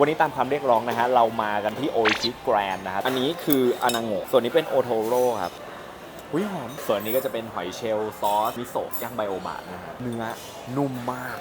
วันนี้ตามคำเรียกร้องนะฮะ เรามากันที่โอชิแกรนนะครับ อันนี้คืออนาโงะส่วนนี้เป็นโอโทโร่ครับหุยหอม ส่วนนี้ก็จะเป็นหอยเชลล์ซอสมิโซะย่างไบโอบะนะฮะเนื้อนุ่มมาก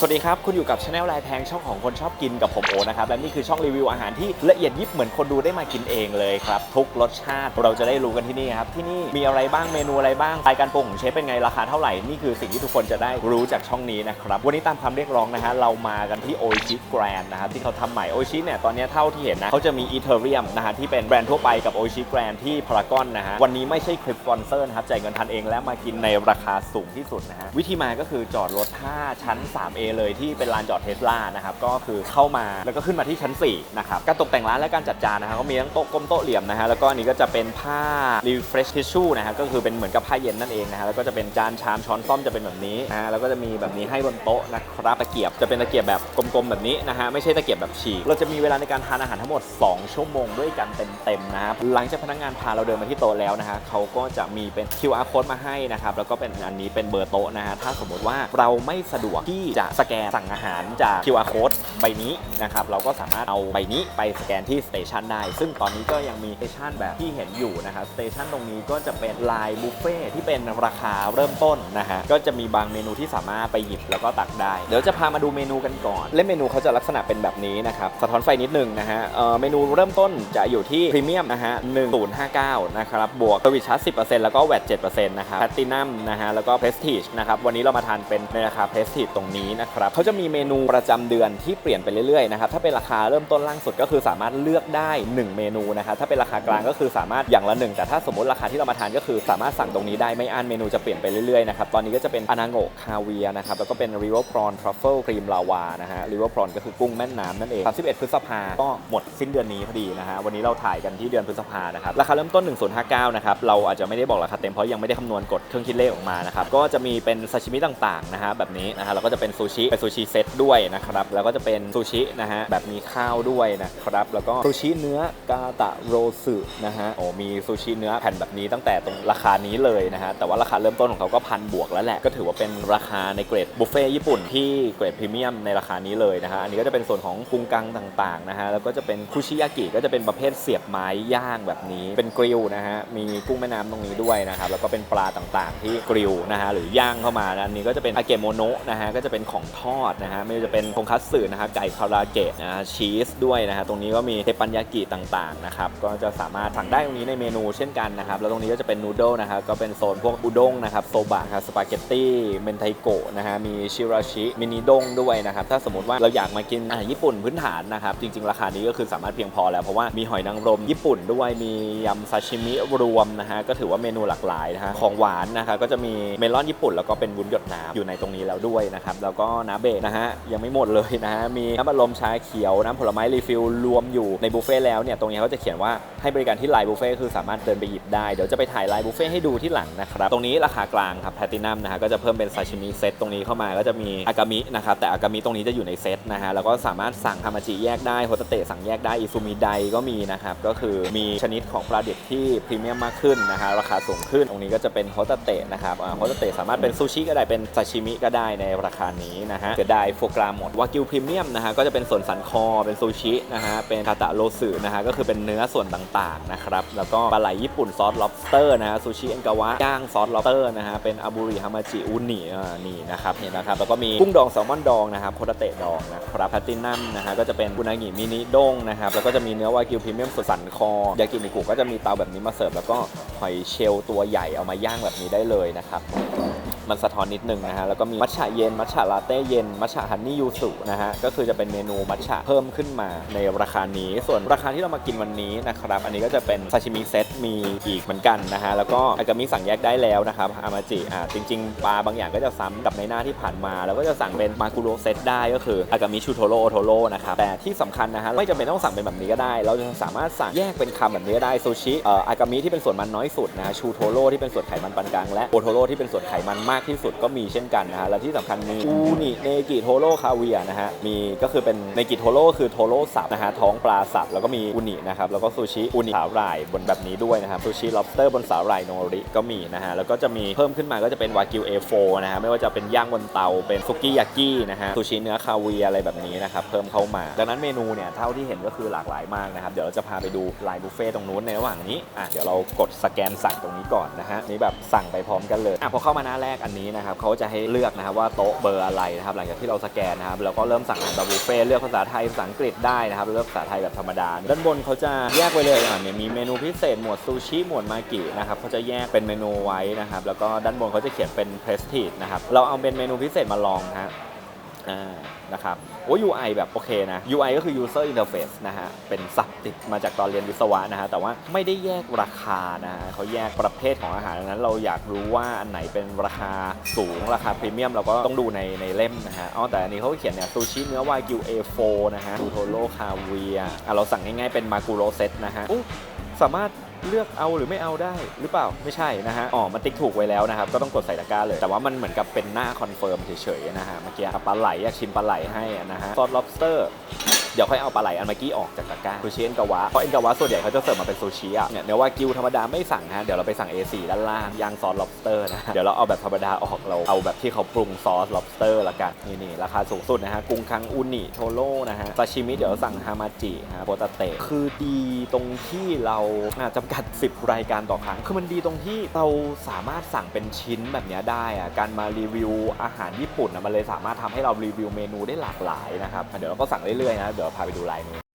สวัสดีครับ คุณอยู่กับช anel ลายแทงช่องของคนชอบกินกับผมโอนะครับ และนี่คือช่องรีวิวอาหารที่ละเอียดยิบเหมือนคนดูได้มากินเองเลยครับ ทุกรสชาติเราจะได้รู้กันที่นี่ครับ ที่นี่มีอะไรบ้างเมนูอะไรบ้างรายการปรุงของเชฟเป็นไงราคาเท่าไหร่ นี่คือสิ่งที่ทุกคนจะได้รู้จากช่องนี้นะครับ วันนี้ตามคำเรียกร้องนะฮะเรามากันที่โอชิแกรนนะครับที่เขาทำใหม่โอชิเนี่ยตอนนี้เท่าที่เห็นนะเขาจะมีอีเทเรียมนะฮะที่เป็นแบรนด์ทั่วไปกับโอชิแกรนที่พารากอนนะฮะวันนี้ไม่ใช่คลิปสปอนเซอร์นะครับจ่ายเงินทันเองและมากินในราคาสูงที่สุดนะฮะวิธีมาก็คือจอดรถท่าชั้น 3A เลยที่เป็นลานจอดเทสลานะครับก็คือเข้ามาแล้วก็ขึ้นมาที่ชั้น4นะครับการตกแต่งร้านและการจัดจานนะฮะก็มีทั้งโต๊ะกลมโต๊ะเหลี่ยมนะฮะแล้วก็อันนี้ก็จะเป็นผ้า refresh tissue นะฮะก็คือเป็นเหมือนกับผ้าเย็นนั่นเองนะฮะแล้วก็จะเป็นจานชามช้อนซ่อมจะเป็นแบบนี้นะฮะแล้วก็จะมีแบบนี้ให้บนโต๊ะนะครับตะเกียบจะเป็นตะเกียบแบบกลมๆแบบนี้นะฮะไม่ใช่ตะเกียบแบบฉีกเราจะมีเวลาในการทานอาหารทั้งหมด 2 ชั่วโมงด้วยกันเต็มๆนะครับหลังจากพนักงานพาเราเดินมาที่โต๊ะแล้วนะฮะเขาก็จะมีเป็น QR code มาให้นะครับแล้วก็เป็นอันนี้เป็นเบอร์โต๊ะนะฮะถ้าสมมติว่าเราไม่สะดวกที่จะสแกนสั่งอาหารจาก QR code ใบนี้นะครับ เราก็สามารถเอาใบนี้ไปสแกนที่สเตชันได้ ซึ่งตอนนี้ก็ยังมีสเตชันแบบที่เห็นอยู่นะครับ สเตชันตรงนี้ก็จะเป็นลายบุฟเฟ่ที่เป็นราคาเริ่มต้นนะฮะ ก็จะมีบางเมนูที่สามารถไปหยิบแล้วก็ตักได้ เดี๋ยวจะพามาดูเมนูกันก่อน และเมนูเขาจะลักษณะเป็นแบบนี้นะครับ สะท้อนไฟนิดนึงนะฮะเเมนูเริ่มต้นจะอยู่ที่พรีเมียมนะฮะ1059นะครับ บวกเซอร์วิสชาร์จ10%แล้วก็แวต7%นะครับ แพตตินัมนะฮะ แล้วก็เพรสทีจนะครับ วันนี้เรามาทานเป็นในราคาเพรสทีจตรงนี้นะครับเขาจะมีเมนูประจำเดือนที่เปลี่ยนไปเรื่อยๆนะครับถ้าเป็นราคาเริ่มต้นล่างสุดก็คือสามารถเลือกได้ 1 เมนูนะครับถ้าเป็นราคากลางก็คือสามารถอย่างละหนึ่งแต่ถ้าสมมติราคาที่เรามาทานก็คือสามารถสั่งตรงนี้ได้ไม่อั้นเมนูจะเปลี่ยนไปเรื่อยๆนะครับตอนนี้ก็จะเป็นอนาโงคาเวียนะครับแล้วก็เป็นริเวอร์พรอนทรัฟเฟิลครีมลาวานะฮะริเวอร์พรอนก็คือกุ้งแม่น้ำนั่นเอง31พฤษภาก็หมดสิ้นเดือนนี้พอดีนะฮะวันนี้เราถ่ายกันที่เดือนพฤษภานะครับราคาเริ่มต้น 1059นะครับเราอาจจะไม่ได้บอกราคาเต็มเพราะยังไม่ได้คำนวณกดเครื่องคิดเลขออกมานะครับก็จะมีเป็นซาชิมิต่างๆนะฮะแบบนี้นะฮะแล้วก็จะเป็นซูชิเป็นซูชิเซตด้วยนะครับ แล้วก็จะเป็นซูชินะฮะแบบมีข้าวด้วยนะครับ แล้วก็ซูชิเนื้อกาตะโรสึนะฮะโอ้มีซูชิเนื้อแผ่นแบบนี้ตั้งแต่ตรงราคานี้เลยนะฮะแต่ว่าราคาเริ่มต้นของเขาก็พันบวกแล้วแหละก็ถือว่าเป็นราคาในเกรดบุฟเฟ่ญี่ปุ่นที่เกรดพรีเมียมในราคานี้เลยนะฮะอันนี้ก็จะเป็นส่วนของกุ้งกังต่างๆนะฮะแล้วก็จะเป็นคุชิยากิก็จะเป็นประเภทเสียบไม้ย่างแบบนี้เป็นกริลนะฮะมีกุ้งแม่น้ำตรงนี้ด้วยนะครับแล้วก็เป็นปลาต่างๆ ที่กริลนะฮะหรือย่างเข้ามานะอันนี้ก็จะเป็นอาเกโมโนะนะฮะก็จะเป็นของทอดนะฮะไม่ว่าจะเป็นทงคัตสึนะฮะไก่คาราเกะนะฮะชีสด้วยนะฮะตรงนี้ก็มีเทปันยากิต่างๆนะครับก็จะสามารถสั่งได้ตรงนี้ในเมนูเช่นกันนะครับแล้วตรงนี้ก็จะเป็นนูโดนะครับก็เป็นโซนพวกอุด้งนะครับโซบะครับสปาเกตตี้เมนไทโกะนะฮะมีชิราชิมินิด้งด้วยนะครับถ้าสมมติว่าเราอยากมากินอาหารญี่ปุ่นพื้นฐานนะครับจริง ๆ ราคานี้ก็คือสามารถเพียงพอแล้วเพราะว่ามีหอยนางรมญี่ปุ่นด้วยมียำซาชิมิรวมนะฮะก็ถือว่าเมนูหลากหลายนะฮะของหวานนะครับก็จะมีเมลอนญี่ปุ่น แล้วก็เป็นวุ้นหยดน้ำอยู่ในตรงนี้แล้วด้วยนะครับแล้วก็น้ำเบรนะฮะยังไม่หมดเลยนะฮะมีน้ำอัดลมชาเขียวน้ำผลไม้รีฟิลรวมอยู่ในบุฟเฟ่ต์แล้วเนี่ยตรงนี้เขาจะเขียนว่าให้บริการที่ไลน์บุฟเฟ่ต์คือสามารถเดินไปหยิบได้ เดี๋ยวจะไปถ่ายไลน์บุฟเฟ่ต์ให้ดูที่หลังนะครับตรงนี้ราคากลางครับแพลตินัมนะฮะก็จะเพิ่มเป็นซาชิมิเซตตรงนี้เข้ามาก็จะมีอากามินะครับแต่อากามิตรงนี้จะอยู่ในเซตนะฮะแล้วก็สามารถสั่งฮามาจิแยกได้โฮตเตะสั่งแยกได้อิซูมิไดก็มีนะครับก็คือมีชนิดของปลาดิบที่พรีเมียมมากขึ้นนะฮะราคาสูงขึ้นตรงนี้ก็จะเป็นโฮตเตะนะครับโฮตเตะสามารถเป็นซูชิก็ได้เป็นซาชิมิก็ได้ในราคานี้นะฮะเสียดายโฟกราหมดวากิวพรีเมียมนะฮะก็จะเป็นส่วนสันคอเป็นซูชินะฮะเป็นคาตะโรสึนะฮะก็คือเป็นเนื้อส่วนต่างๆนะครับแล้วก็ปลาไหลญี่ปุ่นซอส lobster นะฮะซูชิเอ็นกาวะย่างซอส lobster นะฮะเป็นอาบูริฮามาจิอุนิอ่านี่นะครับเห็นนะครับแล้วก็มีกุ้งดองแซลมอนดองนะครับโคตาเตะดองนะครับแพตตินัมนะฮะก็จะเป็นกุนางิมินิด้งนะครับแล้วก็จะมีเนื้อวากิวพรีเมียมส่วนสันคอยากินิกุก็จะมีเตาแบบนี้มาเสิร์ฟแล้วก็หอยเชลล์ตัวใหญ่เอามาย่างแบบนี้ได้เลยนะครับ มันสะท้อนนิดนึงนะฮะ แล้วก็มีมัทฉะเย็น มัทฉะลาเต้เย็น มัทฉะฮันนี่ยูสุนะฮะ ก็คือจะเป็นเมนูมัทฉะเพิ่มขึ้นมาในราคานี้ ส่วนราคาที่เรามากินวันนี้นะครับ อันนี้ก็จะเป็นซาชิมิเซตมีอีกเหมือนกันนะฮะ แล้วก็อากามิสั่งแยกได้แล้วนะครับอามาจิอ่าจริง ๆ ปลาบางอย่างก็จะซ้ำกับในหน้าที่ผ่านมา แล้วก็จะสั่งเป็นมากุโรเซตได้ก็คืออากามิชูโทโร่โทโร่นะครับ แต่ที่สำคัญนะฮะไม่จำเป็นต้องสั่งเป็นแบบนี้ก็ได้ เราจะสามารถสั่งแยกเป็นคำแบบนี้ก็ได้ซูชิเอ่ออากามิที่เป็นส่วนมันน้อยสุดนะฮะชูโทโร่ที่เป็นส่วนไขมันปานกลางและโอโทโร่ที่เป็นส่วนไขมันมากากที่สุดก็มีเช่นกันนะฮะและที่สำคัญมีอูนิเนกิโทโร่คาเวียนะฮะมีก็คือเป็นเนกิโทโร่คือโทโร่สับนะฮะท้องปลาสับแล้วก็มีอูนินะครับแล้วก็ซูชิอูนิสาหร่ายบนแบบนี้ด้วยนะครับซูชิ lobster บนสาหร่ายโนริก็มีนะฮะแล้วก็จะมีเพิ่มขึ้นมาก็จะเป็นวากิว A4 นะฮะไม่ว่าจะเป็นย่างบนเตาเป็นซุกิยากินะฮะซูชิเนื้อคาเวียอะไรแบบนี้นะครับเพิ่มเข้ามา ดังนั้นเมนูเนี่ยเท่าที่เห็นก็คือหลากหลายมากนะครับเดี๋ยวเราจะพาไปดูไลน์บุฟเฟ่ตรงนู้นในระหว่างนี้อะเดี๋ยวเรากดสแกนสั่งตรงนี้ก่อนนะฮะนี่แบบสั่งไปพร้อมกันเลยอะพอเข้ามาหน้าแรกอันนี้นะครับเขาจะให้เลือกนะครับว่าโต๊ะเบอร์อะไรนะครับหลังจากที่เราสแกนนะครับแล้วก็เริ่มสั่งอาหารแบบบุฟเฟ่ต์เลือกภาษาไทยภาษาอังกฤษได้นะครับเลือกภาษาไทยแบบธรรมดา ด้านบนเขาจะแยกไว้เลยอะเนี่ยมีเมนูพิเศษหมวดซูชิหมวดมากินะครับเขาจะแยกเป็นเมนูไว้นะครับแล้วก็ด้านบนเขาจะเขียนเป็นเพรสทีจนะครับเราเอาเป็นเมนูพิเศษมาลองนะฮะอ่า นะครับโอ้ UI แบบโอเคนะ UI ก็คือ user interface นะฮะ เป็นศัพท์ติดมาจากตอนเรียนวิศวะนะฮะ แต่ว่าไม่ได้แยกราคานะฮะเขาแยกประเภทของอาหารดังนั้นเราอยากรู้ว่าอันไหนเป็นราคาสูงราคาพรีเมียมเราก็ต้องดูในในเล่มนะฮะอ๋อแต่อันนี้เขาเขียนเนี่ยซูชิเนื้อวากิว A4 นะฮะดูโทโร่คาเวียอะเราสั่งง่ายๆเป็นมากุโรเซตนะฮะสามารถ เลือกเอาหรือไม่เอาได้หรือเปล่าไม่ใช่นะฮะอ๋อมันติ๊กถูกไว้แล้วนะครับก็ต้องกดใส่ตะกร้าเลยแต่ว่ามันเหมือนกับเป็นหน้าคอนเฟิร์มเฉยๆนะฮะเมื่อกี้ปลาไหลอยากชิมปลาไหลให้นะฮะซอส lobster เดี๋ยวค่อยเอาปลาไหลอันเมื่อกี้ออกจากตะกร้าซูชิเอ็นกาวะเพราะเอ็นกาวะส่วนใหญ่เขาจะเสิร์ฟมาเป็นซูชิอะเนี่ยเนื้อวากิวธรรมดาไม่สั่งฮะเดี๋ยวเราไปสั่ง A4 ด้านล่างย่างซอส lobster นะเดี๋ยวเราเอาแบบธรรมดาออกเราเอาแบบที่เขาปรุงซอส lobster ละกันนี่นี่ราคาสูงสุดนะฮะกุ้งคังอุนิโทโร่นะฮะซาชิมิเดี๋ยวสั่งฮามาจิฮะโปตาเตะคือดีตรงที่เราอะจำกัด 10 รายการต่อครั้ง คือมันดีตรงที่เราสามารถสั่งเป็นชิ้นแบบนี้ได้อะการมารีวิวอาหารญี่ปุ่นอะมันเลยสามารถทำให้เรารีวิวเมนูได้หลากหลายนะครับเดี๋ยวเราก็สั่งเรื่อยๆนะเดี๋ยวพาไปดูลายนี้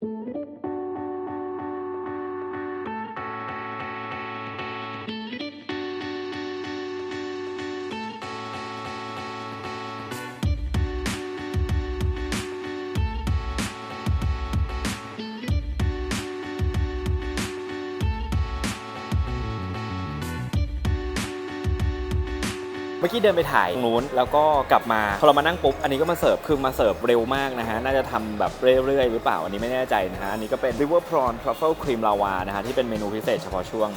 กี้เดินไปถ่ายตรงนู้นแล้วก็กลับมาพอเรามานั่งปุ๊บอันนี้ก็มาเสิร์ฟคือมาเสิร์ฟเร็วมากนะฮะน่าจะทำแบบเรื่อยๆหรือเปล่าอันนี้ไม่แน่ใจนะฮะอันนี้ก็เป็น River Prawn Truffle Cream Lava นะฮะที่เป็นเมนูพิเศษเฉพาะช่วง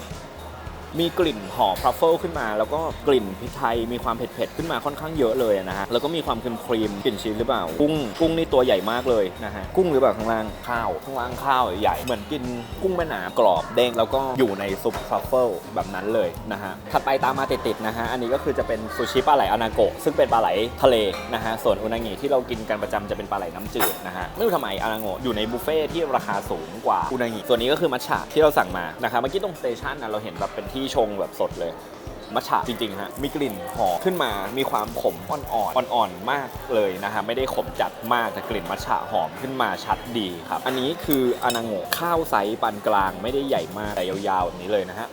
มีกลิ่นหอมทรัฟเฟิลขึ้นมา แล้วก็กลิ่นพริกไทยมีความเผ็ดๆขึ้นมาค่อนข้างเยอะเลยนะฮะแล้วก็มีความครีมๆกลิ่นชีสหรือเปล่ากุ้งกุ้งนี่ตัวใหญ่มากเลยนะฮะกุ้งหรือเปล่าข้างล่างข้าวข้างล่างข้าวใหญ่เหมือนกินกุ้งแม่น้ำกรอบเด้งแล้วก็อยู่ในซุปทรัฟเฟิลแบบนั้นเลยนะฮะถัดไปตามมาติดๆนะฮะอันนี้ก็คือจะเป็นซูชิปลาไหลอนาโกะซึ่งเป็นปลาไหลทะเลนะฮะส่วนอุนางิที่เรากินกันประจำจะเป็นปลาไหลน้ำจืดนะฮะไม่รู้ทำไมอนาโกะอยู่ในบุฟเฟ่ที่ราคาสูงกว่าอุนางิส่วนนี้ก็คือมัทฉะที่เราสั่งมานะครับเมื่อกี้ตรงสเตชันนะเราเห็นแบบเป็นที่ชงแบบสดเลยมัชฉะจริงๆฮะมีกลิ่นหอมขึ้นมามีความขมอ่อนๆอ่อนๆมากเลยนะฮะไม่ได้ขมจัดมากแต่กลิ่นมัชฉะหอมขึ้นมาชัดดีครับ อันนี้คืออนาโงข้าวไซส์ปานกลางไม่ได้ใหญ่มากแต่ยาวๆแบบนี้เลยนะฮะ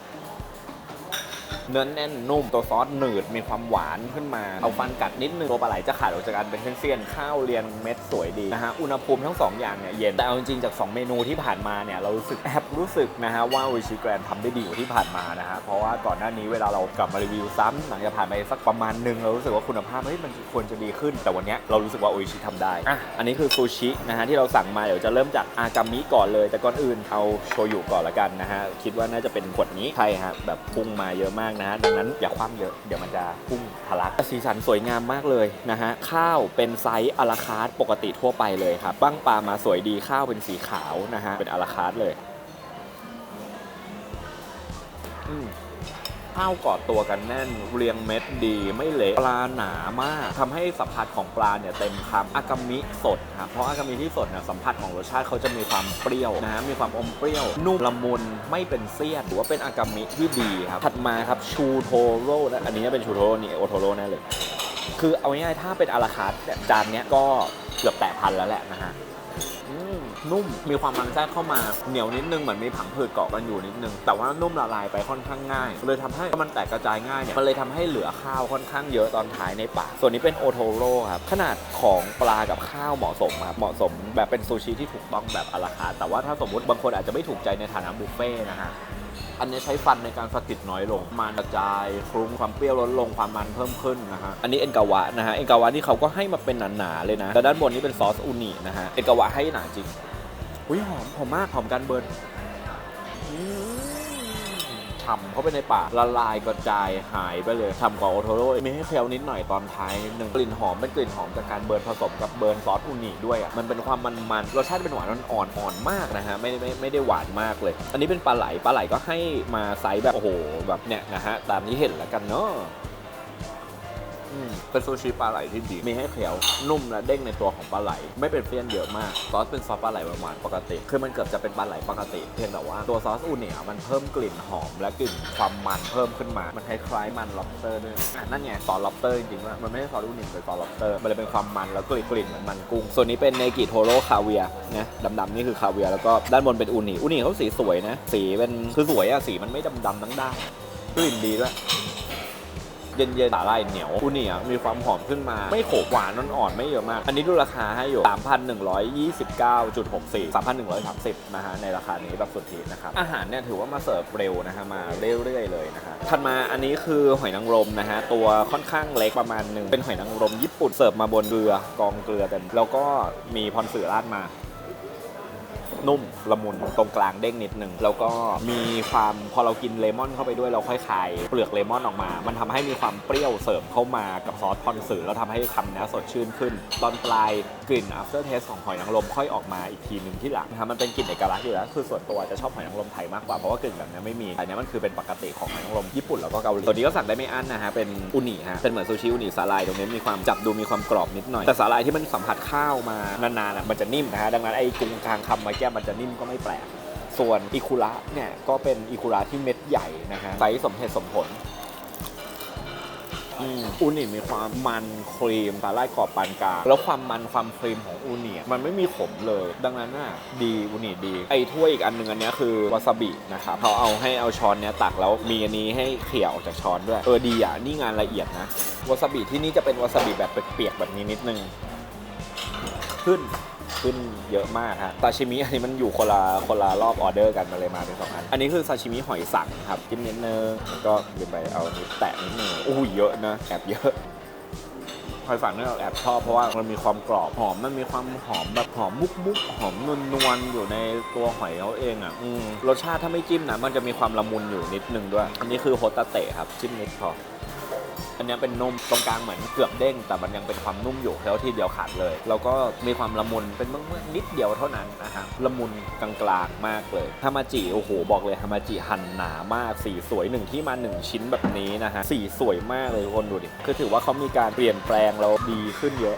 เนื้อแน่นนุ่มตัวซอสหนืดมีความหวานขึ้นมา เอาฟันกัดนิดนึงตัวปลาไหลจะขาดออกจากกันเป็นเส้นๆข้าวเรียงเม็ดสวยดีนะฮะอุณหภูมิทั้งสองอย่างเนี่ยเย็นแต่เอาจริงๆจาก 2 เมนูที่ผ่านมาเนี่ยเรารู้สึกแอบรู้สึกนะฮะว่าวิชิแกรนทำได้ดีกว่าที่ผ่านมานะฮะเพราะว่าก่อนหน้านี้เวลาเรากลับมารีวิวซ้ำหลังจากผ่านไปสักประมาณหนึงเรารู้สึกว่าคุณภาพเฮ้ยมันควรจะดีขึ้น แต่วันเนี้ยเรารู้สึกว่าโออิชิทำได้อะอันนี้คือซูชินะฮะที่เราสั่งมาเดี๋ยวจะเริ่มจากอากามิก่อนเลย แต่ก่อนอื่นเอาโชยุก่อนละกันนะฮะคิดว่าน่าจะเป็นขวดนี้ใช่ฮะแบบพุ่งมาเยอะมากนะฮะดังนั้นอย่าคว่ำเยอะเดี๋ยวมันจะพุ่งทะลักสีสันสวยงามมากเลยนะฮะข้าวเป็นไซส์อลาคาร์ดปกติทั่วไปเลยครับบ้างปลามาสวยดีข้าวเป็นสีขาวนะฮะเป็นอลาคาร์ดเลย อืม ข้าวกอดตัวกันแน่น เรียงเม็ดดีไม่เละปลาหนามากทำให้สัมผัสของปลาเนี่ยเต็มคำอากามิสดครับเพราะอากามิที่สดเนี่ยสัมผัสของรสชาติเขาจะมีความเปรี้ยวนะมีความอมเปรี้ยวนุ่มละมุนไม่เป็นเสี้ยนถือว่าเป็นอากามิที่ดีครับถัดมาครับชูโทโร่นะอันนี้เป็นชูโทโร่นี่โอโทโร่แน่เลย คือเอาง่ายๆถ้าเป็นอาราคาร์จานเนี้ยก็เกือบแตะพันแล้วแหละนะฮะ นุ่มมีความมันแทรกเข้ามาเหนียวนิดนึงเหมือนมีผังผืดเกาะกันอยู่นิดนึง แต่ว่านุ่มละลายไปค่อนข้างง่าย เลยทำให้มันแตกกระจายง่ายเนี่ยมันเลยทำให้เหลือข้าวค่อนข้างเยอะตอนท้ายในปากส่วนนี้เป็นโอโทโร่ครับขนาดของปลากับข้าวเหมาะสมครับเหมาะสมแบบเป็นซูชิที่ถูกต้องแบบอาราคาแต่ว่าถ้าสมมติบางคนอาจจะไม่ถูกใจในฐานะบุฟเฟ่นะฮะ อันนี้ใช้ฟันในการสะกิดน้อยลง มันกระจายคลุ้งความเปรี้ยวลดลงความมันเพิ่มขึ้นนะฮะ อันนี้เอ็นกาวะนะฮะ เอ็นกาวะที่เขาก็ให้มาเป็นหนาๆเลยนะ แต่ด้านบนนี้เป็นซอสอูนินะฮะ เอ็นกาวะให้หนาจริง อุ้ยหอมหอมมากหอมกันเบิร์นอื ฉ่ำเข้าไปในปากละลายกระจายหายไปเลยฉ่ำกว่าโอโทโร่มีให้เคี้ยวนิดหน่อยตอนท้ายนิดนึงกลิ่นหอมเป็นกลิ่นหอมจากการเบิร์นผสมกับเบิร์นซอสอูนิด้วยอะมันเป็นความมันมันรสชาติเป็นหวานอ่อนอ่อนมากนะฮะไม่ไม่ไม่ได้หวานมากเลย อันนี้เป็นปลาไหลปลาไหลก็ให้มาไซส์แบบโอ้โหแบบเนี้ยนะฮะตามที่เห็นแล้วกันเนาะ เป็นซูชิปลาไหลที่ดี มีให้เคี้ยวนุ่มและเด้งในตัวของปลาไหล ไม่เป็นเฟี้ยนเยอะมาก ซอสเป็นซอสปลาไหลหวานปกติ คือมันเกือบจะเป็นปลาไหลปกติ เพียงแต่ว่าตัวซอสอูเนี่ยมันเพิ่มกลิ่นหอมและกลิ่นความมันเพิ่มขึ้นมา มันคล้ายๆมัน lobster ด้วยอะนั่นไงซอส lobster จริงๆว่ามันไม่ใช่ซอสอูนิเป็นซอส lobster มันเลยเป็นความมันแล้วกลิ่นกลิ่นเหมือนมันกุ้ง ส่วนนี้เป็นเนกิโทโร่คาเวียนะดำๆนี่คือคาเวียแล้วก็ด้านบนเป็นอูนิอูนิเขาสีสวยนะ สีเป็นคือสวยอะสีมันไม่ดำๆทั้งด้านกลิ่นดีด้วย เย็นๆสาหร่ายเหนียวอูนิอ่มีความหอมขึ้นมา ไม่โขกหวานอ่อนๆไม่เยอะมาก อันนี้ดูราคาให้อยู่ 3,129.64 3,130นะฮะในราคานี้แบบสุดทีนะครับ อาหารเนี่ยถือว่ามาเสิร์ฟเร็วนะฮะมาเรื่อยๆเลยนะฮะถัดมาอันนี้คือหอยนางรมนะฮะตัวค่อนข้างเล็กประมาณหนึ่งเป็นหอยนางรมญี่ปุ่นเสิร์ฟมาบนเรือกองเกลือเต็มแล้วก็มีพรสื่อราดมา นุ่มละมุนตรงกลางเด้งนิดนึงแล้วก็มีความพอเรากินเลมอนเข้าไปด้วยเราค่อยคายเปลือกเลมอนออกมา มันทำให้มีความเปรี้ยวเสริมเข้ามากับซอสพอนสือแล้วทำให้คำนี้สดชื่นขึ้น ตอนปลายกลิ่น after taste ของหอยนางรมค่อยออกมาอีกทีหนึ่งที่หลังนะครับมันเป็นกลิ่นเอกลักษณ์อยู่แล้ว คือส่วนตัวจะชอบหอยนางรมไทยมากกว่าเพราะว่ากลิ่นแบบนี้ไม่มีอันนี้มันคือเป็นปกติของหอยนางรมญี่ปุ่นแล้วก็เกาหลีตัวนี้ก็สั่งได้ไม่อั้นนะฮะเป็นอุนิฮะเป็นเหมือนซูชิอุนิสาลายตรงนี้มีความจับดูมีความกรอบนิดหน่อยแต่สาลายที่มันสัมผัสข้าวมานานๆอะมันจะนิ่มนะฮะดังนั้นไอ้กุ้งกลางคำมาแก้มมันจะนิ่มก็ไม่แปลกส่วนอิคุระเนี่ยก็เป็นอิคุระที่เม็ดใหญ่นะฮะไซส์สมเหตุสมผล อูนิมีความมันครีมสาหร่กรอบปานกลางแล้วความมันความครีมของอูนิมันไม่มีขมเลย ดังนั้นน่ะดีอูนิดี ไอ้ถ้วยอีกอันหนึงอันนี้คือวาซาบินะครับเขาเอาให้เอาช้อนเนี้ยตักแล้วมีอันนี้ให้เขี่ยออกจากช้อนด้วยเออดีอะนี่งานละเอียดนะวาซาบิที่นี่จะเป็นวาซาบิแบบเปียกๆแบบนี้นิดนึงขึ้น ขึ้นเยอะมากฮะซาชิมิอันนี้มันอยู่คนละคนละรอบออเดอร์กันมาเลยมาเป็นสองอัน อันนี้คือซาชิมิหอยสังครับจิ้มนิดนึงแล้วก็ยืมไปเอานิ้วแตะนิดนึงอุ้ยเยอะนะแอบเยอะหอยสังเนี่ยเราแอบชอบเพราะว่ามันมีความกรอบหอมมันมีความหอมแบบหอมมุกมุกๆหอมนวลนวลๆอยู่ในตัวหอยเขาเองอะอืมรสชาติถ้าไม่จิ้มนะมันจะมีความละมุนอยู่นิดนึงด้วย อันนี้คือโฮตาเตะครับจิ้มนิดพอ อันนี้เป็นนมตรงกลางเหมือนเกือบเด้ง แต่มันยังเป็นความนุ่มอยู่แล้วที่เดียวขาดเลย แล้วก็มีความละมุนเป็นเมื่อนิดเดียวเท่านั้นนะฮะละมุนกลางๆมากเลยฮามาจิโอ้โหบอกเลยฮามาจิหั่นหนามากสีสวยหนึ่งที่มาหนึ่งชิ้นแบบนี้นะฮะสีสวยมากเลยคนดูดิคือถือว่าเขามีการเปลี่ยนแปลงแล้วดีขึ้นเยอะ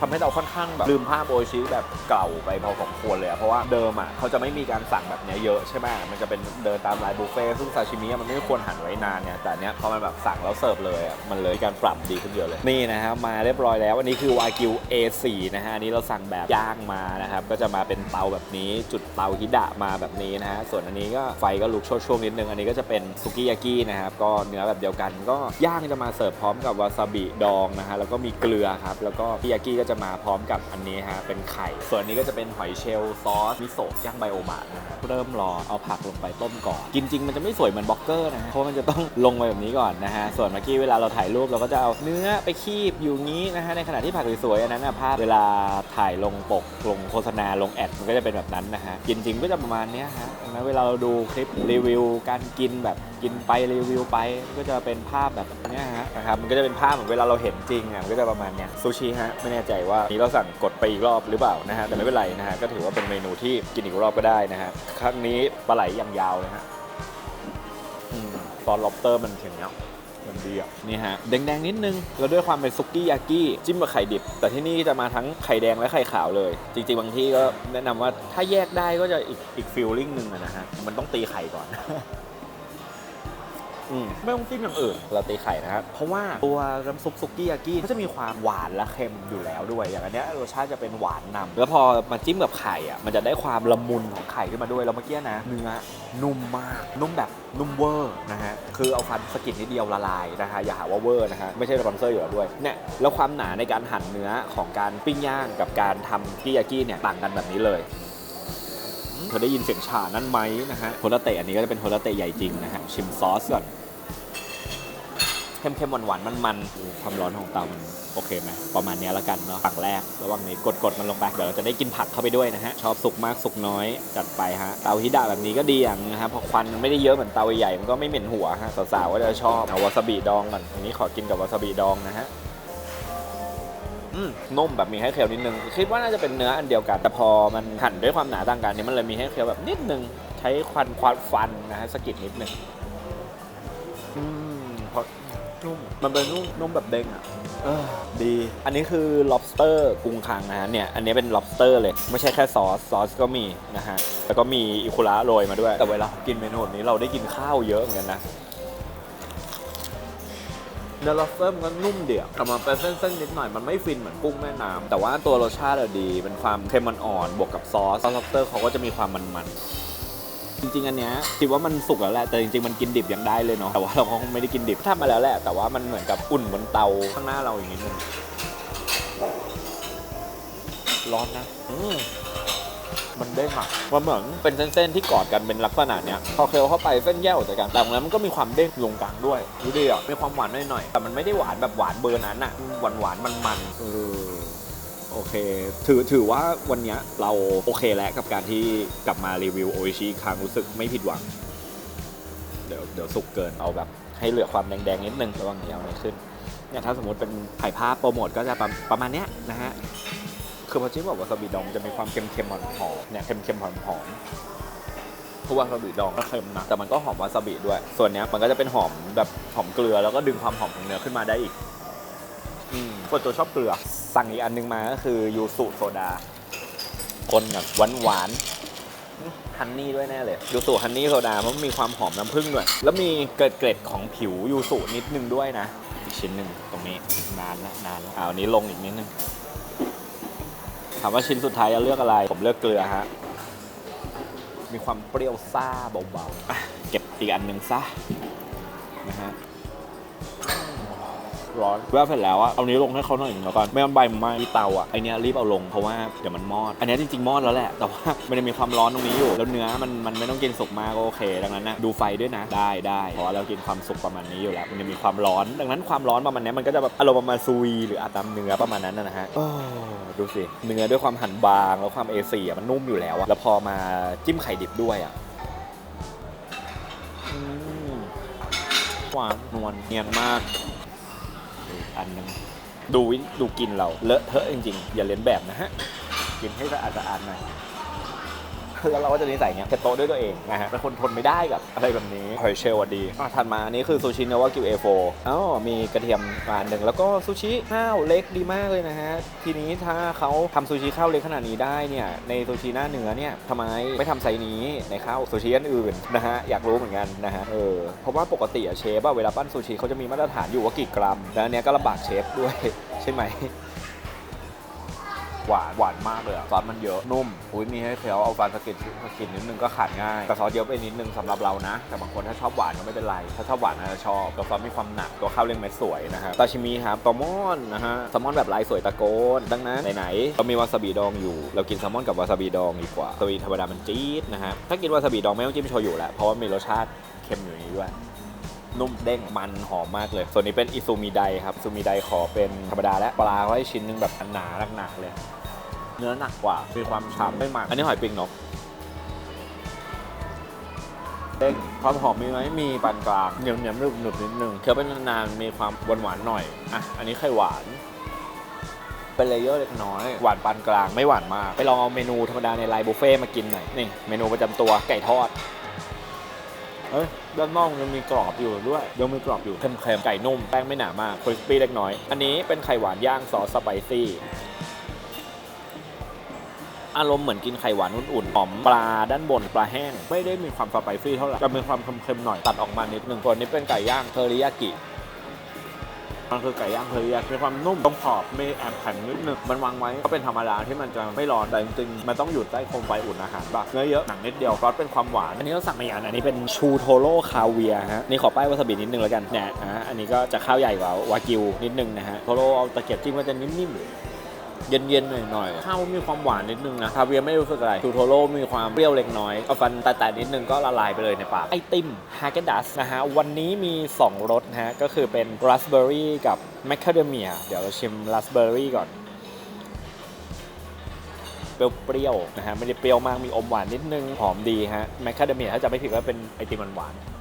ทำให้เราค่อนข้างแบบลืมภาพโออิชิแบบเก่าไปพอสมควรเลยอะเพราะว่าเดิมอะเขาจะไม่มีการสั่งแบบเนี้ยเยอะใช่ไหมมันจะเป็นเดินตามไลน์บุฟเฟ่ต์ซึ่งซาชิมิอะมันไม่ควรหั่นไว้นานเนี่ยแต่เนี้ยพอมันแบบสั่งแล้วเสิร์ฟเลยอะมันเลยการปรับดีขึ้นเยอะเลยนี่นะฮะมาเรียบร้อยแล้วอันนี้คือวากิว A4 นะฮะอันนี้เราสั่งแบบย่างมานะครับก็จะมาเป็นเตาแบบนี้จุดเตาฮิดะมาแบบนี้นะฮะส่วนอันนี้ก็ไฟก็ลุกโชว์ๆนิดนึงอันนี้ก็จะเป็นซุกิยากินะครับก็เนื้อแบบเดียวกัน ก็ย่างจะมาเสิร์ฟพร้อมกับวาซาบิดองนะฮะแล้วก็มีเกลือครับแล้วก็ยากิก็จะมาพร้อมกับอันนี้ฮะเป็นไข่ ส่วนนี้ก็จะเป็นหอยเชลล์ซอสมิโซะย่างไบโอบะนะฮะเริ่มรอเอาผักลงไปต้มก่อน กินจริงมันจะไม่สวยเหมือนบล็อกเกอร์นะฮะเพราะมันจะต้องลงไปแบบนี้ก่อนนะฮะส่วนเมื่อกี้เวลาเราถ่ายรูปเราก็จะเอาเนื้อไปคีบอยู่งี้นะฮะในขณะที่ผักสวยๆอันนั้นนะภาพเวลาถ่ายลงปกลงโฆษณาลงแอดมันก็จะเป็นแบบนั้นนะฮะกินจริงก็จะประมาณนี้ฮะดังนั้นเวลาเราดูคลิปรีวิวการกินแบบ กินไปรีวิวไปก็จะเป็นภาพแบบเนี้ยฮะนะครับมันก็จะเป็นภาพเหมือนเวลาเราเห็นจริงอะมันก็จะประมาณเนี้ยซูชิฮะไม่แน่ใจว่านี้เราสั่งกดไปอีกรอบหรือเปล่านะฮะแต่ไม่เป็นไรนะฮะก็ถือว่าเป็นเมนูที่กินอีกรอบก็ได้นะฮะครั้งนี้ปลาไหลอย่างยาวเลยฮะอืมตอนล็อบเตอร์มันอย่างเงี้ยมันดีอะนี่ฮะแดงๆนิดนึงแล้วด้วยความเป็นซุกี้ยากิจิ้มกับไข่ดิบ แต่ที่นี่จะมาทั้งไข่แดงและไข่ขาวเลย จริง ๆ บางที่ก็แนะนำว่าถ้าแยกได้ก็จะอีกอีกฟิลลิ่งหนึ่งนะฮะมันต้องตีไข่ก่อน อืมไม่ต้องจิ้มอย่างอื่นเราตีไข่นะครับเพราะว่าตัวน้ำซุปซุกี้ยากิก็จะมีความหวานและเค็มอยู่แล้วด้วย อย่างอันเนี้ยรสชาติจะเป็นหวานนำแล้วพอมาจิ้มกับไข่อะมันจะได้ความละมุนของไข่ขึ้นมาด้วยแล้วเมื่อกี้นะเนื้อนุ่มมากนุ่มแบบนุ่มเวอร์นะฮะคือเอาฟันสะกิดนิดเดียวละลายนะฮะอย่าหาว่าเวอร์นะฮะไม่ใช่สปอนเซอร์อยู่แล้วด้วยเนี่ยแล้วความหนาในการหั่นเนื้อของการปิ้งย่างกับการทำกิยากิเนี่ยต่างกันแบบนี้เลย เธอได้ยินเสียงฉานั้นไหมนะฮะโฮลาเตะอันนี้ก็จะเป็นโฮลาเตะใหญ่จริงนะฮะชิมซอสก่อนเข้มๆหวานๆมันๆความร้อนของเตามันโอเคไหมประมาณนี้ยละกันเนาะฝั่งแรกระหว่างนี้กดๆมันลงไปเดี๋ยวเราจะได้กินผักเข้าไปด้วยนะฮะชอบสุกมากสุกน้อยจัดไปฮะเตาฮิดะแบบนี้ก็ดีอย่างนะครับเพราะควันมันไม่ได้เยอะเหมือนเตาใหญ่มันก็ไม่เหม็นหัวฮะสาวๆก็จะชอบเอาวาซาบิดองก่อนอันนี้ขอกินกับวาซาบิดองนะฮะ นุ่มแบบมีให้เคี้ยวนิดนึงคิดว่าน่าจะเป็นเนื้ออันเดียวกันแต่พอมันหั่นด้วยความหนาต่างกันนี่มันเลยมีให้เคี้ยวแบบนิดนึงใช้ควันควันฟันนะฮะสกิดนิดนึงอืมเพราะนุ่มมันเป็นนุ่มนุ่มแบบเด้งอะดี อันนี้คือ lobster กรุงคังนะฮะ เนี่ย อันนี้เป็น lobster เลย ไม่ใช่แค่ซอส ซอสก็มีนะฮะ แล้วก็มีอิคุระโรยมาด้วย แต่เวลากินเมนูนี้เราได้กินข้าวเยอะเหมือนกันนะ เนื้อ lobster มันก็นุ่มเดี่ยวแต่มันเป็นเส้นๆนิดหน่อยมันไม่ฟินเหมือนกุ้งแม่น้ำแต่ว่าตัวรสชาติดีเป็นความเค็มอ่อนๆบวกกับซอสซอส lobster เขาก็จะมีความมันๆจริงๆ อันเนี้ยคิดว่ามันสุกแล้วแหละแต่จริงๆ มันกินดิบยังได้เลยเนาะแต่ว่าเราคงไม่ได้กินดิบทำมาแล้วแหละ แต่ว่ามันเหมือนกับอุ่นบนเตาข้างหน้าเราอย่างนี้นึงร้อนนะอื มมันเด้งอะมันเหมือนเป็นเส้นๆที่กอดกันเป็นลักษณะเนี้ยพอเคี้ยวเข้าไปเส้นแยกออกจากกันแต่ตรงนั้นมันก็มีความเด้งลงกลางด้วยดูดิอะมีความหวานหน่อยๆแต่มันไม่ได้หวานแบบหวานเบอร์นั้นอะหวานหวานๆมันๆเออโอเค ถือถือว่าวันเนี้ยเราโอเคแล้วกับการที่กลับมารีวิวโออิชิครั้งรู้สึกไม่ผิดหวัง เดี๋ยวเดี๋ยวสุกเกินเอาแบบ ให้เหลือความแดงๆนิดนึงระหว่างนี้เอาเนี่ยขึ้นเนี่ยถ้าสมมติเป็นถ่ายภาพโปรโมทก็จะประประมาณเนี้ยนะฮะ คือพอจิ้มกับวาซาบิดองจะมีความเค็มๆหอมๆเนี่ยเค็มๆหอมๆเพราะวาซาบิดองก็เค็มนะแต่มันก็หอมวาซาบิด้วย ส่วนเนี้ยมันก็จะเป็นหอมแบบหอมเกลือแล้วก็ดึงความหอมของเนื้อขึ้นมาได้อีกอืมส่วนตัวชอบเกลือ สั่งอีกอันนึงมาก็คือยูสุโซดาคนแบบหวานหวานๆฮันนี่ด้วยแน่เลยยูสุฮันนี่โซดาเพราะมันมีความหอมน้ำผึ้งด้วย แล้วมีเกล็ดเกล็ดๆของผิวยูสุนิดนึงด้วยนะ อีกชิ้นหนึ่งตรงนี้นานละนานละเอาอันนี้ลงอีกนิดนึงถามว่าชิ้นสุดท้ายจะเลือกอะไร ผมเลือกเกลือฮะ มีความเปรี้ยวซ่าเบาๆอะเก็บอีกอันหนึ่งซะนะฮะ ร้อนแวบเสร็จแล้วอะเอานี้ลงให้เขาหน่อยหนึ่งแล้วกันไม่งั้นใบมันไหม้ที่เตาอะไอเนี้ยรีบเอาลงเพราะว่าเดี๋ยวมันมอด อันเนี้ยจริงๆมอดแล้วแหละ แต่ว่ามันจะมีความร้อนตรงนี้อยู่ แล้วเนื้อมันมันไม่ต้องกินสุกมากก็โอเค ดังนั้นนะดูไฟด้วยนะได้ได้เพราะว่าเรากินความสุกประมาณนี้อยู่แล้วมันจะมีความร้อน ดังนั้นความร้อนประมาณเนี้ยมันก็จะแบบอารมณ์ประมาณซูวีหรืออาตามเนื้อประมาณนั้นนะฮะดูสิเนื้อด้วยความหั่นบางแล้วความเอซีอะมันนุ่มอยู่แล้วอะแล้วพอมาจิ้มไข่ดิบด้วยอะหวานนวลเนียนมาก อันหนึงดูวิดูกินเราเลอะเทอะจริงๆ อย่าเลียนแบบนะฮะ กินให้สะอาดสะอาดหน่อย แล้วเราก็จะนิสัยเงี้ยเก็บโต๊ะด้วยตัวเองนะฮะเป็นคนทนไม่ได้กับอะไรแบบนี้หอยเชลล์อะดีอะถัดมาอันนี้คือซูชินวากิวเอโฟอ๋อมีกระเทียมมาอันหนึ่งแล้วก็ซูชิข้าวเล็กดีมากเลยนะฮะทีนี้ถ้าเขาทำซูชิข้าวเล็กขนาดนี้ได้เนี่ยในซูชิหน้าเนื้อเนี่ยทำไมไม่ทำไซนี้ในข้าวซูชิอันอื่นนะฮะอยากรู้เหมือนกันนะฮะเออเพราะว่าปกติอะเชฟอะเวลาปั้นซูชิเขาจะมีมาตรฐานอยู่ว่ากี่กรัม แล้วอันเนี้ยก็ลำบากเชฟด้วยใช่ไหม หวานหวานมากเลยอะซอสมันเยอะนุ่มอุ้ยมีให้เคี้ยวเอาฟันสกิดสกินนิดนึงก็ขาดง่ายแต่ซอสเยอะไปนิดนึงสำหรับเรานะ แต่บางคนถ้าชอบหวานก็ไม่เป็นไร ถ้าชอบหวานน่าจจะชอบตัวซอสมีความหนักตัวข้าวเล่นเม็ดสวยนะฮะซาชิมิครับแซลมอนนะฮะแซลมอนแบบลายสวยตะโกนดังนั้นไหนๆเรามีวาซาบิดองอยู่ เรากินแซลมอนกับวาซาบิดองดีกว่าตัวธรรมดามันจี๊ดนะฮะถ้ากินวาซาบิดองไม่ต้องจิ้มโชยุแล้วเพราะว่ามีรสชาติเค็มอยู่นี้ด้วยนุ่มเด้งมันหอมมากเลย ส่วนนี้เป็นอิซูมิไดครับซูมิไดขอเป็นธรรมดาและปลาไว้ชิ้นนึงแบบหนาหนักๆเลย เนื้อหนักกว่า มีความฉ่ำไม่หมักอันนี้หอยปิงนกเด้งความหอมมีไหมมีปานกลางเหนียวเหนียวหนึบหนึบนิดนึงเคี้ยวไปนานๆมีความหวานหวานหน่อยอะอันนี้ไข่หวาน เป็นเลเยอร์เล็กน้อย หวานปานกลางไม่หวานมาก ไปลองเอาเมนูธรรมดาในไลน์บุฟเฟ่มากินหน่อยนี่เมนูประจำตัวไก่ทอดเอ้ยด้านนอกยังมีกรอบอยู่ด้วยยังมีกรอบอยู่เค็มๆไก่นุ่มแป้งไม่หนามากคริสปี้เล็กน้อย อันนี้เป็นไข่หวานย่างซอสสไปซี่ อารมณ์เหมือนกินไข่หวานอุ่นๆหอมปลาด้านบนปลาแห้ง ไม่ได้มีความสไปซี่เท่าไหร่แต่มีความเค็มๆหน่อยตัดออกมานิดนึงส่วนนี้เป็นไก่ย่างเทอริยากิมันคือไก่ย่างเทอริยากิมีความนุ่มตรงขอบมีแอบแข็งนิดนึงมันวางไว้ก็เป็นธรรมดาที่มันจะไม่ร้อนแต่จริงๆมันต้องอยู่ใต้โคมไฟอุ่นอาหารป่ะเนื้อเยอะหนังนิดเดียวซอสเป็นความหวานอันนี้ก็สั่งมาอย่างอันนี้เป็นชูโทโร่คาเวียฮะนี่ขอป้ายวาซาบินิดนึงแล้วกันเนี่ยอะอันนี้ก็จะข้าวใหญ่กว่าวากิวนิดนึงนะฮะโทโร่เอาตะเกียบจิ้มก็จะนิ่ม เย็นๆหน่อยๆข้าวมีความหวานนิดนึงนะคาเวียไม่รู้สึกอะไรทูโทโร่มีความเปรี้ยวเล็กน้อยเอาฟันแต่ๆนิดนึงก็ละลายไปเลยในปากไอติมฮาเกดัสนะฮะวันนี้มี 2รสนะฮะก็คือเป็นราสเบอร์รี่กับแมคคาเดเมียเดี๋ยวเราชิมราสเบอร์รี่ก่อนเปรี้ยวๆนะฮะไม่ได้เปรี้ยวมากมีอมหวานนิดนึงหอมดีฮะแมคคาเดเมียถ้าจะไม่ผิดก็เป็นไอติมหวานๆ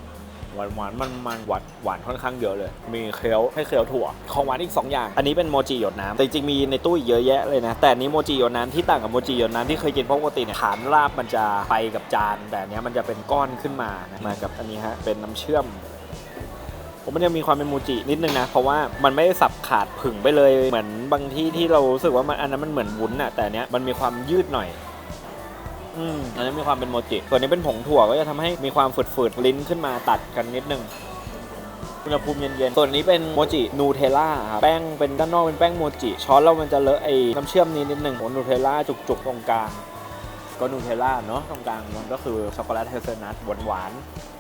หวานหวานมันมันหวานหวานค่อนข้างเยอะเลย มีเคี้ยวให้เคี้ยวถั่ว ของหวานอีก 2 อย่าง อันนี้เป็นโมจิหยดน้ำแต่จริงมีในตู้อีกเยอะแยะเลยนะ แต่นี้โมจิหยดน้ำที่ต่างกับโมจิหยดน้ำที่เคยกินปกติเนี่ยฐานราบมันจะไปกับจาน แต่อันเนี้ยมันจะเป็นก้อนขึ้นมานะมากับอันนี้ฮะเป็นน้ำเชื่อมผมมันยังมีความเป็นโมจินิดนึงนะ เพราะว่ามันไม่ได้สับขาดผึ่งไปเลยเหมือนบางที่ที่เรารู้สึกว่ามันอันนั้นมันเหมือนวุ้นอะแต่อันเนี้ยมันมีความยืดหน่อย อืมอันนี้มีความเป็นโมจิส่วนนี้เป็นผงถั่วก็จะทำให้มีความฝืดๆลิ้นขึ้นมาตัดกันนิดนึงอุณหภูมิเย็นๆ ส่วนนี้เป็นโมจินูเทล่าครับ แป้งเป็นด้านนอกเป็นแป้งโมจิ ช้อนเรามันจะเลอะไอ้น้ำเชื่อมนี้นิดนึงโอ้นูเทล่าจุกๆ ตรงกลาง ก็นูเทลล่าเนาะ ตรงกลางมันก็คือช็อกโกแลตเฮเซลนัทหวานๆ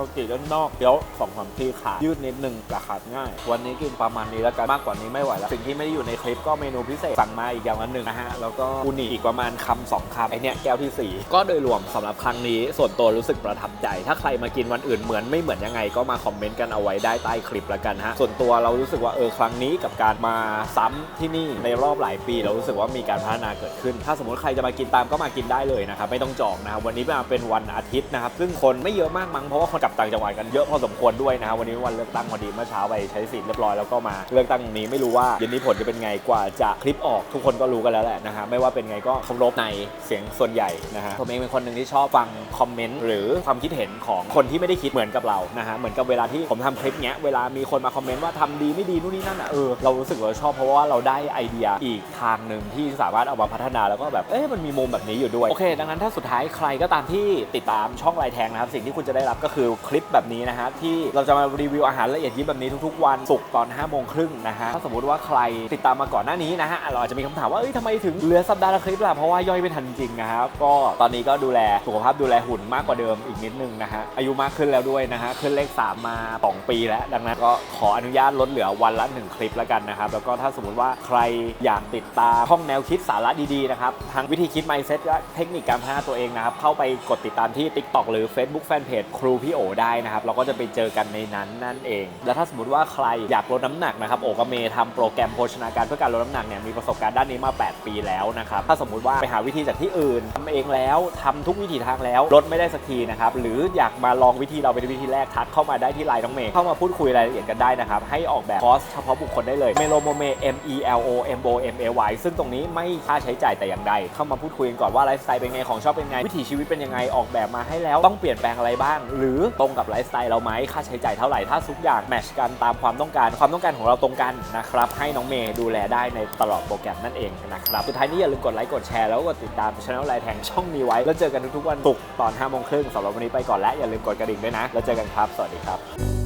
โมจิด้านนอกเคี้ยวสองสามทีขาดยืดนิดนึงแต่ขาดง่าย วันนี้กินประมาณนี้แล้วกันมากกว่านี้ไม่ไหวแล้วสิ่งที่ไม่ได้อยู่ในคลิปก็เมนูพิเศษสั่งมาอีกอย่างละหนึ่งนะฮะแล้วก็อูนิอีกประมาณคำสองคำไอเนี้ยแก้วที่สี่ก็โดยรวมสำหรับครั้งนี้ส่วนตัวรู้สึกประทับใจ ถ้าใครมากินวันอื่นเหมือนไม่เหมือนยังไง ก็มาคอมเมนต์กันเอาไว้ได้ใต้คลิปแล้วกันฮะส่วนตัวเรารู้สึกว่าเออครั้งนี้กับการมาซ้ำที่นี่ในรอบหลายปีเรารู้สึกว่ามีการพัฒนาเกิดขึ้น ถ้าสมมติใครจะมากินตามก็มากินได้เลยนะครับไม่ต้องจองนะครับวันนี้มาเป็นวันอาทิตย์นะครับซึ่งคนไม่เยอะมากมั้งเพราะว่าคนกับต่างจังหวัดกันเยอะพอสมควรด้วยนะครับวันนี้วันเลือกตั้งพอดีเมื่อเช้าไปใช้สิทธิ์เรียบร้อยแล้วก็มาเลือกตั้งนี้ไม่รู้ว่าเย็นนี้ผลจะเป็นไงกว่าจะคลิปออกทุกคนก็รู้กันแล้วแหละนะฮะไม่ว่าเป็นไงก็เคารพในเสียงส่วนใหญ่นะฮะผมเองเป็นคนหนึ่งที่ชอบฟังคอมเมนต์หรือความคิดเห็นของคนที่ไม่ได้คิดเหมือนกับเรานะฮะเหมือนกับเวลาที่ผมทำคลิปเนี้ยเวลามีคนมาคอมเมนต์ว่าทำดีไม่ดีนู่นนี่นั่นอะเออเรารู้สึกว่าชอบเพราะว่าเราได้ไอเดียอีกทางหนึ่งที่สามารถเอามาพัฒนาแล้วก็แบบเอ๊ะมันมีมุมแบบนี้อยู่ด้วยโอเค ดังนั้นถ้าสุดท้ายใครก็ตามที่ติดตามช่องลายแทงนะครับสิ่งที่คุณจะได้รับก็คือคลิปแบบนี้นะฮะที่เราจะมารีวิวอาหารละเอียดยิบแบบนี้ทุกๆวันศุกร์ตอน5โมงครึ่งนะฮะถ้าสมมติว่าใครติดตามมาก่อนหน้านี้นะฮะเราอาจจะมีคำถามว่าเอ้ยทำไมถึงเหลือสัปดาห์ละคลิปล่ะเพราะว่าย่อยไม่ทันจริงนะครับก็ตอนนี้ก็ดูแลสุขภาพดูแลหุ่นมากกว่าเดิมอีกนิดนึงนะฮะอายุมากขึ้นแล้วด้วยนะฮะขึ้นเลข 3 มา2ปีแล้ว ดังนั้นก็ขออนุญาตลดเหลือวันละ 1 คลิปแล้วกันนะครับแล้วก็ถ้าสมมติว่าใครอยากติดตามช่องแนวคิดสาระดีๆนะครับทั้งวิธีคิด mindset และเทคนิคการพัฒนาตัวเองนะครับเข้าไปกดติดตามที่ TikTok หรือ Facebook Fanpage ครูพี่โอได้นะครับ เราก็จะไปเจอกันในนั้นนั่นเอง แล้วถ้าสมมติว่าใครอยากลดน้ำหนักนะครับโอกเมย์ทำโปรแกรมโภชนาการเพื่อการลดน้ำหนักเนี่ยมีประสบการณ์ด้านนี้มา 8 ปีแล้วนะครับถ้าสมมุติว่าไปหาวิธีจากที่อื่นทำเองแล้วทำทุกวิธีทางแล้วลดไม่ได้สักทีนะครับหรืออยากมาลองวิธีเราเป็นวิธีแรกทักเข้ามาได้ที่ไลน์น้องเมย์เข้ามาพูดคุยรายละเอียดกันได้นะครับให้ออกแบบคอสเฉพาะบุคคลได้เลยเมโลโมเม M E L O M O M A Y ซึ่งตรงนี้ไม่ค่าใช้จ่ายแต่อย่างใด เข้ามาพูดคุยกันก่อนว่าไลฟ์สไตล์เป็นไงของชอบเป็นไง วิถีชีวิตเป็นยังไงออกแบบมาให้แล้วต้องเปลี่ยนแปลงอะไรบ้าง หรือตรงกับไลฟ์สไตล์เราไหมค่าใช้จ่ายเท่าไหร่ถ้าทุกอย่างแมชกันตามความต้องการ ความต้องการของเราตรงกันนะครับให้น้องเมย์ดูแลได้ในตลอดโปรแกรมนั่นเองนะครับสุดท้ายนี้อย่าลืมกดไลค์กดแชร์แล้วก็กดติดตามช่องไลน์แทงช่องนี้ไว้ แล้วเจอกันทุกๆวันศุกร์ตอน5โมงครึ่งสำหรับวันนี้ไปก่อนและอย่าลืมกดกระดิ่งด้วยนะ แล้วเจอกันครับ สวัสดีครับ